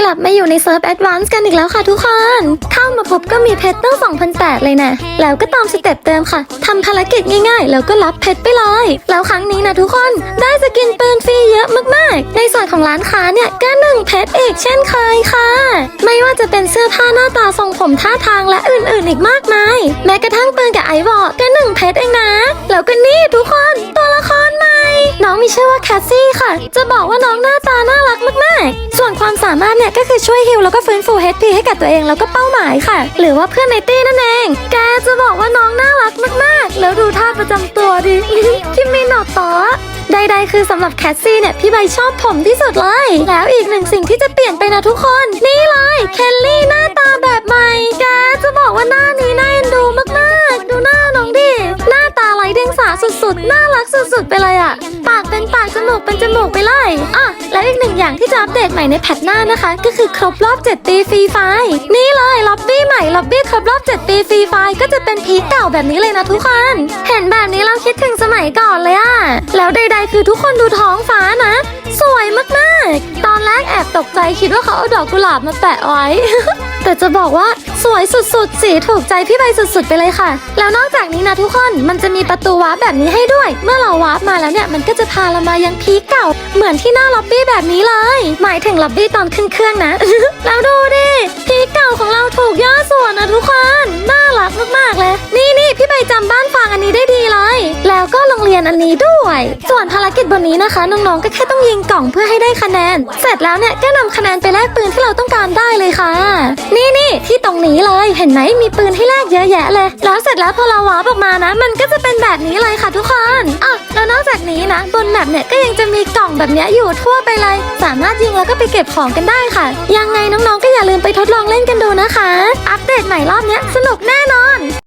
กลับมาอยู่ในเซิร์ฟแอดวานซ์กันอีกแล้วค่ะทุกคน เข้ามาพบก็มีเพชรตั้ง2008เลยนะ แล้วก็ตามสเต็ปเดิมค่ะ ทำภารกิจง่ายๆ แล้วก็รับเพชรไปเลย แล้วครั้งนี้นะทุกคน ได้สกินปืนฟรีเยอะมากๆ ในส่วนของร้านค้าเนี่ยก็หนึ่งเพชรอีกเช่นเคยค่ะ ไม่ว่าจะเป็นเสื้อผ้าหน้าตาทรงผมท่าทางและอื่นๆ อีกมากมาย แม้กระทั่งปืนกับไอวอก็หนึ่งเพชรเองนะ แล้วก็นี่ทุก มีชื่อว่าแคสซี่ค่ะ จะบอกว่าน้องหน้าตาน่ารักมากๆ ส่วนความสามารถเนี่ยก็คือช่วยฮิลแล้วก็ฟื้นฟู HP ให้กับตัวเองแล้วก็เป้าหมายค่ะ หรือว่าเพื่อนในตี้นั่นเอง แกจะบอกว่าน้องน่ารักมากๆ แล้วดูท่าประจำตัวดิ คิมมิโนโตะใดๆคือสำหรับแคสซี่เนี่ยพี่ใบชอบผมที่สุดเลย แล้วอีกหนึ่งสิ่งที่จะเปลี่ยนไปนะทุกคน นี่เลยเคลลี่หน้าตาแบบใหม่แกจะบอกว่าหน้านี้น่าเอ็นดูมากๆ ดูหน้าน้องดิหน้าตาไร้เดียงสาสุดๆ น่ารักสุดๆ ไปเลยอะ นจมูกเป็นจมูกไปเลยอะแล้วอีกหนึ่งอย่างที่จะอัปเดตใหม่ในแพทหน้านะคะ ก็คือครบรอบ 7 ปีฟรีไฟล์นี่เลยล็อบบี้ใหม่ล็อบบี้ครบรอบ 7 ปีฟรีไฟล์ก็จะเป็นพีคเก่าแบบนี้เลยนะทุกคน เห็นแบบนี้เราคิดถึงสมัยก่อนเลยอะแล้วใด ๆ คือทุกคนดูท้องฟ้านะ สวยมากๆ ตอนแรกแอบตกใจคิดว่าเขาเอาดอกกุหลาบมาแปะไว้ แต่จะบอกว่า สวยสุดๆ สีถูกใจพี่ใบสุดๆ ไปเลยค่ะ แล้วนอกจากนี้นะทุกคนมันจะมีประตูวาร์ปแบบนี้ให้ด้วย เมื่อเราวาร์ปมาแล้วเนี่ยมันก็จะพาเรามายังพีคเก่า เหมือนที่หน้าล็อบบี้แบบนี้เลย หมายถึงล็อบบี้ตอนขึ้นเครื่องนะ แล้วดูดิพีคเก่าของเราถูกย่อส่วนนะทุกคนน่ารักมากๆเลย นี่นี่พี่ใบจำบ้านฟางอันนี้ได้ดีเลย แล้วก็โรงเรียนอันนี้ด้วย ส่วนภารกิจบนนี้นะคะน้องๆก็แค่ต้องยิงกล่องเพื่อให้ได้คะแนน เสร็จแล้วเนี่ยก็นำคะแนนไปแลกปืนที่เราต้องการได้เลยค่ะ นี่นี่ที่ งนี้เลย เห็นไหมมีปืนให้แลกเยอะแยะเลย แล้วเสร็จแล้วพอเราวาร์ปออกมานะ มันก็จะเป็นแบบนี้เลยค่ะทุกคนอะแล้วนอกจากนี้นะ บนแมปเนี่ยก็ยังจะมีกล่องแบบเนี้ยอยู่ทั่วไปเลย สามารถยิงแล้วก็ไปเก็บของกันได้ค่ะ ยังไงน้องๆก็อย่าลืมไปทดลองเล่นกันดูนะคะ อัปเดตใหม่รอบนี้สนุกแน่นอน